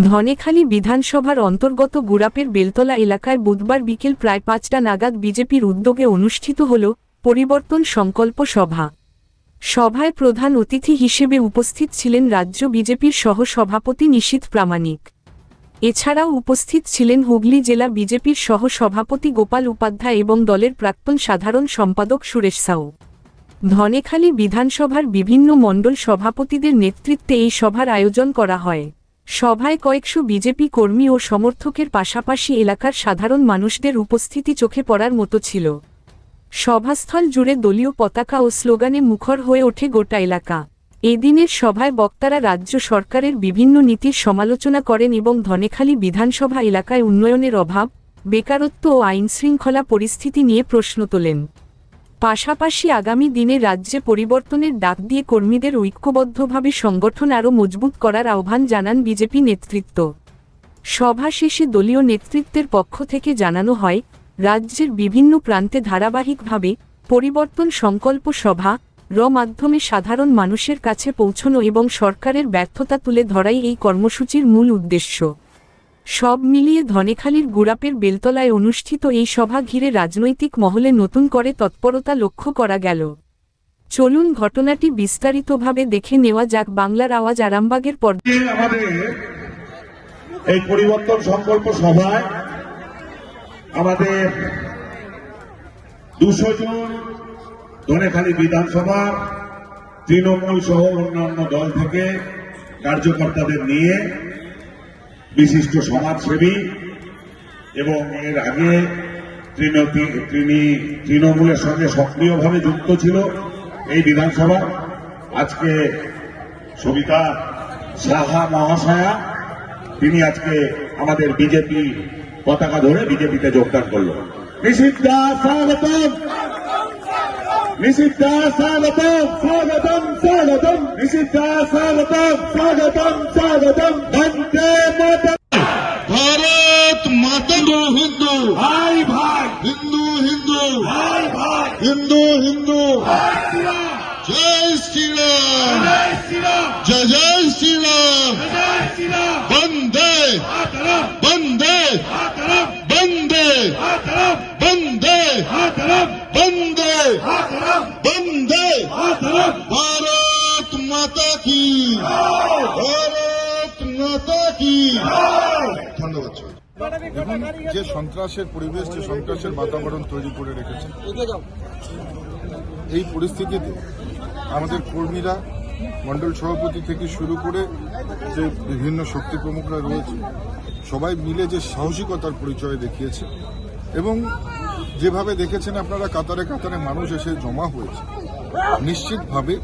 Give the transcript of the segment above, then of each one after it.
ধনেখালী বিধানসভার অন্তর্গত গুড়াপের বেলতলা এলাকায় বুধবার বিকেল প্রায় পাঁচটা নাগাদ বিজেপির উদ্যোগে অনুষ্ঠিত হল পরিবর্তন সংকল্প সভা। সভায় প্রধান অতিথি হিসেবে উপস্থিত ছিলেন রাজ্য বিজেপির সহ-সভাপতি নিশীথ প্রামাণিক। এছাড়াও উপস্থিত ছিলেন হুগলি জেলা বিজেপির সহ-সভাপতি গোপাল উপাধ্যায় এবং দলের প্রাক্তন সাধারণ সম্পাদক সুরেশ সাউ। ধনেখালী বিধানসভার বিভিন্ন মণ্ডল সভাপতিদের নেতৃত্বে এই সভার আয়োজন করা হয়। সভায় কয়েকশো বিজেপি কর্মী ও সমর্থকের পাশাপাশি এলাকার সাধারণ মানুষদের উপস্থিতি চোখে পড়ার মতো ছিল। সভাস্থল জুড়ে দলীয় পতাকা ও স্লোগানে মুখর হয়ে ওঠে গোটা এলাকা। এদিনের সভায় বক্তারা রাজ্য সরকারের বিভিন্ন নীতির সমালোচনা করেন এবং ধনেখালী বিধানসভা এলাকায় উন্নয়নের অভাব, বেকারত্ব ও আইনশৃঙ্খলা পরিস্থিতি নিয়ে প্রশ্ন তোলেন। পাশাপাশি আগামী দিনে রাজ্যে পরিবর্তনের ডাক দিয়ে কর্মীদের ঐক্যবদ্ধভাবে সংগঠন আরও মজবুত করার আহ্বান জানান বিজেপি নেতৃত্ব। সভা শেষে দলীয় নেতৃত্বের পক্ষ থেকে জানানো হয়, রাজ্যের বিভিন্ন প্রান্তে ধারাবাহিকভাবে পরিবর্তন সংকল্প সভা, র মাধ্যমে সাধারণ মানুষের কাছে পৌঁছনো এবং সরকারের ব্যর্থতা তুলে ধরাই এই কর্মসূচির মূল উদ্দেশ্য। সব মিলিয়ে ধনেখালির গুড়াপের বেলতলায় অনুষ্ঠিত এই সভা ঘিরে রাজনৈতিক মহলে নতুন করে তৎপরতা লক্ষ্য করা গেল। চলুন ঘটনাটি বিস্তারিতভাবে দেখে নেওয়া যাক বাংলার আওয়াজ আরামবাগের পর এই পরিবর্তন সংকল্প সভায় আমাদের দুশো জন ধনেখালী বিধানসভার তৃণমূল সহ অন্যান্য দল থেকে কার্যকর্তাদের নিয়ে বিশিষ্ট সমাজসেবী এবং এর আগে তিনি তৃণমূলের সঙ্গে সক্রিয়ভাবে যুক্ত ছিল এই বিধানসভা। আজকে সবিতা সাহা মহাশয়া, তিনি আজকে আমাদের বিজেপি পতাকা ধরে বিজেপিতে যোগদান করল। নিষিদ্ধা স্বাগতম! নিষিদ্ধা স্বাগতম! স্বাগতম স্বাগতম! নিষিদ্ধা স্বাগতম! স্বাগতম স্বাগতম! বন্দে জয় জয় শ্রীরাম। বন্দে। বন্দে। বন্দে। বন্দে। বন্দে। বন্দে। ভারত মাতা কি? ভারত মাতা কি? ধন্যবাদ যে সন্ত্রাসের পরিবেশ, যে সন্ত্রাসের বাতাবরণ তৈরি করে রেখেছে, এই পরিস্থিতিতে আমাদের কর্মীরা মণ্ডল সভাপতি থেকে শুরু করে যে বিভিন্ন শক্তি প্রমুখরা রয়েছে, সবাই মিলে যে সাহসিকতার পরিচয় দেখিয়েছে এবং যেভাবে দেখেছেন আপনারা, কাতারে কাতারে মানুষ এসে জমা হয়েছে। নিশ্চিতভাবে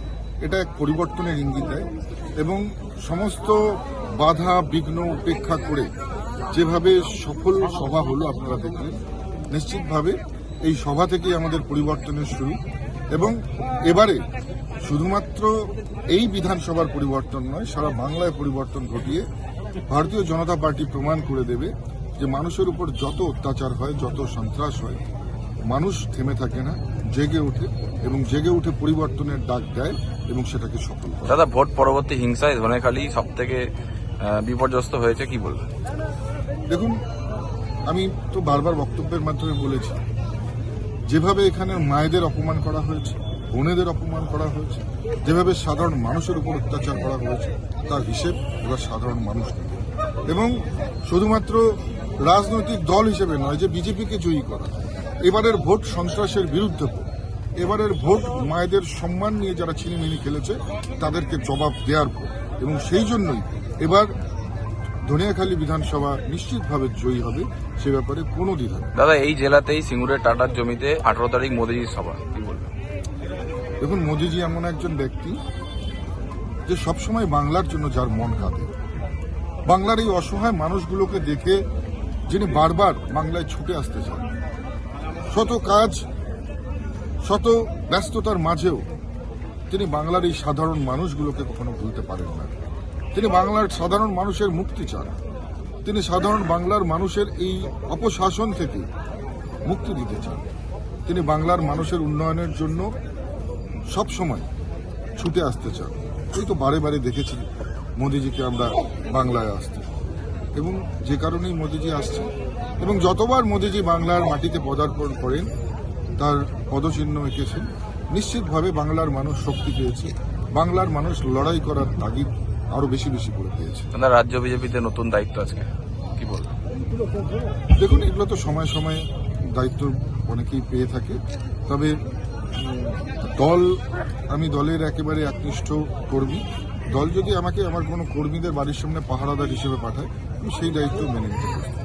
এটা এক পরিবর্তনের ইঙ্গিত দেয় এবং সমস্ত বাধা, বিঘ্ন, উপেক্ষা করে যেভাবে সফল সভা হলো আপনারা দেখলেন, নিশ্চিতভাবে এই সভা থেকেই আমাদের পরিবর্তনের শুরু এবং এবারে শুধুমাত্র এই বিধানসভার পরিবর্তন নয় সারা বাংলায় পরিবর্তন ঘটিয়ে ভারতীয় জনতা পার্টি প্রমাণ করে দেবে যে মানুষের উপর যত অত্যাচার হয় যত সন্ত্রাস হয় মানুষ থেমে থাকে না জেগে ওঠে এবং জেগে উঠে পরিবর্তনের ডাক দেয় এবং সেটাকে সফল করে। দাদা ভোট পরবর্তী হিংসায় ধনেখালি সব থেকে বিপর্যস্ত হয়েছে কি বলবেন? দেখুন আমি তো বারবার বক্তব্যের মাধ্যমে বলেছি যেভাবে এখানে মায়েদের অপমান করা হয়েছে বোনেদের অপমান করা হয়েছে। যেভাবে সাধারণ মানুষের উপর অত্যাচার করা হয়েছে, তার হিসেব এবার সাধারণ মানুষ নেবে। এবং শুধুমাত্র রাজনৈতিক দল হিসেবে নয়, যে বিজেপিকে জয়ী করা। এবারের ভোট সন্ত্রাসের বিরুদ্ধে এবারের ভোট মায়েদের সম্মান নিয়ে যারা ছিনিমিনি খেলেছে, তাদেরকে জবাব দেওয়ার ভোট। এবং সেই জন্যই এবার ধনিয়াখালী বিধানসভা নিশ্চিতভাবে জয়ী হবে, সে ব্যাপারে কোনো দ্বিধা দাদা, এই জেলাতেই সিঙ্গুরের টাটার জমিতে আঠারো তারিখ মোদিজির সভা। দেখুন, মোদিজি এমন একজন ব্যক্তি যে সবসময় বাংলার জন্য যার মন কাঁদে। বাংলার এই অসহায় মানুষগুলোকে দেখে যিনি বারবার বাংলায় ছুটে আসতে চান, শত কাজ, শত ব্যস্ততার মাঝেও তিনি বাংলার এই সাধারণ মানুষগুলোকে কখনো ভুলতে পারেন না। তিনি বাংলার সাধারণ মানুষের মুক্তি চান। তিনি সাধারণ বাংলার মানুষের এই অপশাসন থেকে মুক্তি দিতে চান। তিনি বাংলার মানুষের উন্নয়নের জন্য সব সময় ছুটে আসতে চান। এই তো বারে বারে দেখেছি মোদিজিকে আমরা বাংলায় আসতে। এবং যে কারণেই মোদিজি আসছে এবং যতবার মোদিজি বাংলার মাটিতে পদার্পণ করেন তার পদচিহ্ন এঁকেছেন নিশ্চিতভাবে বাংলার মানুষ শক্তি পেয়েছে। বাংলার মানুষ লড়াই করার তাগিদ আরও বেশি বেশি করে পেয়েছে। রাজ্য বিজেপিতে নতুন দায়িত্ব আজকে। কি বলবেন দেখুন এগুলো তো সময় সময় দায়িত্ব অনেকেই পেয়ে থাকে। তবে দল, আমি দলের একেবারে একনিষ্ঠ কর্মী। দল যদি আমাকে, আমার কোনো কর্মীদের বাড়ির সামনে পাহারাদার হিসেবে পাঠায়, আমি সেই দায়িত্ব মেনে নিতে প্রস্তুত।